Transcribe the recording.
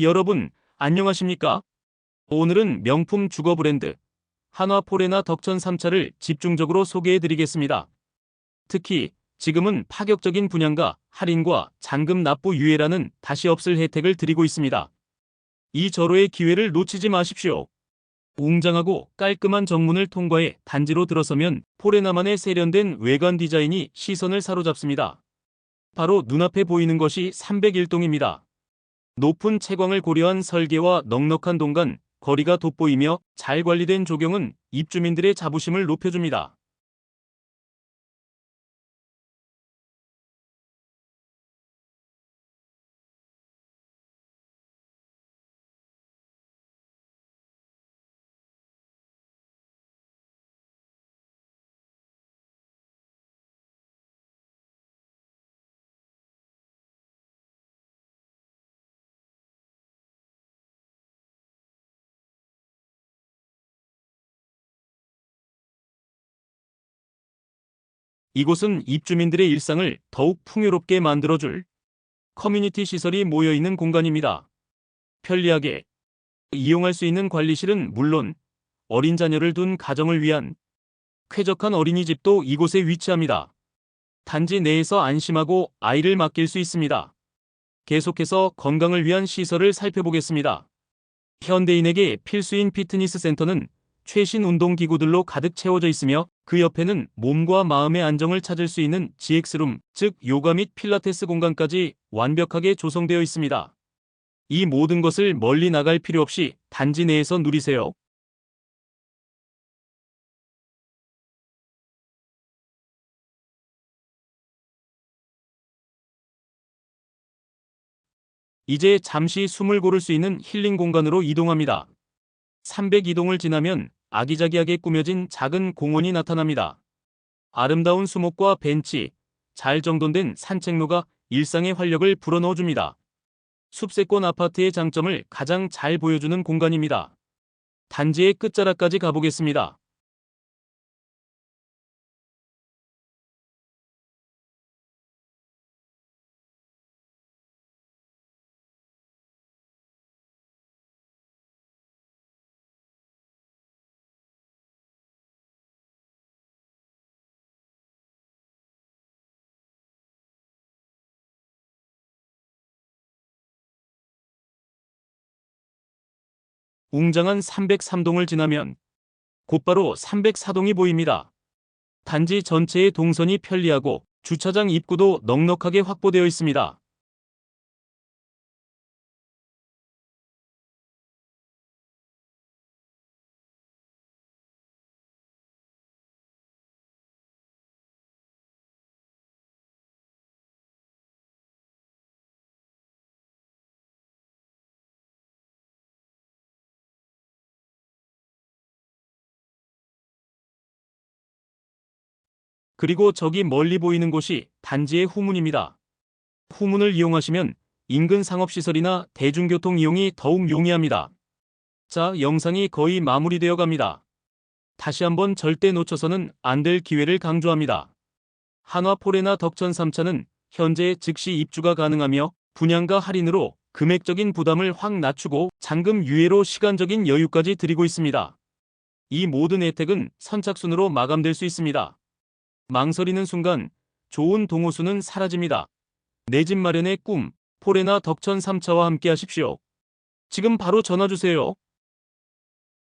여러분, 안녕하십니까? 오늘은 명품 주거 브랜드 한화 포레나 덕천 3차를 집중적으로 소개해 드리겠습니다. 특히 지금은 파격적인 분양가, 할인과 잔금 납부 유예라는 다시 없을 혜택을 드리고 있습니다. 이 절호의 기회를 놓치지 마십시오. 웅장하고 깔끔한 정문을 통과해 단지로 들어서면 포레나만의 세련된 외관 디자인이 시선을 사로잡습니다. 바로 눈앞에 보이는 것이 301동입니다. 높은 채광을 고려한 설계와 넉넉한 동간, 거리가 돋보이며 잘 관리된 조경은 입주민들의 자부심을 높여줍니다. 이곳은 입주민들의 일상을 더욱 풍요롭게 만들어줄 커뮤니티 시설이 모여있는 공간입니다. 편리하게 이용할 수 있는 관리실은 물론 어린 자녀를 둔 가정을 위한 쾌적한 어린이집도 이곳에 위치합니다. 단지 내에서 안심하고 아이를 맡길 수 있습니다. 계속해서 건강을 위한 시설을 살펴보겠습니다. 현대인에게 필수인 피트니스 센터는 최신 운동기구들로 가득 채워져 있으며 그 옆에는 몸과 마음의 안정을 찾을 수 있는 GX룸, 즉 요가 및 필라테스 공간까지 완벽하게 조성되어 있습니다. 이 모든 것을 멀리 나갈 필요 없이 단지 내에서 누리세요. 이제 잠시 숨을 고를 수 있는 힐링 공간으로 이동합니다. 302동을 지나면 아기자기하게 꾸며진 작은 공원이 나타납니다. 아름다운 수목과 벤치, 잘 정돈된 산책로가 일상의 활력을 불어넣어줍니다. 숲세권 아파트의 장점을 가장 잘 보여주는 공간입니다. 단지의 끝자락까지 가보겠습니다. 웅장한 303동을 지나면 곧바로 304동이 보입니다. 단지 전체의 동선이 편리하고 주차장 입구도 넉넉하게 확보되어 있습니다. 그리고 저기 멀리 보이는 곳이 단지의 후문입니다. 후문을 이용하시면 인근 상업시설이나 대중교통 이용이 더욱 용이합니다. 자, 영상이 거의 마무리되어 갑니다. 다시 한번 절대 놓쳐서는 안 될 기회를 강조합니다. 한화포레나 덕천 3차는 현재 즉시 입주가 가능하며 분양가 할인으로 금액적인 부담을 확 낮추고 잔금 유예로 시간적인 여유까지 드리고 있습니다. 이 모든 혜택은 선착순으로 마감될 수 있습니다. 망설이는 순간 좋은 동호수는 사라집니다. 내 집 마련의 꿈, 포레나 덕천 3차와 함께 하십시오. 지금 바로 전화 주세요.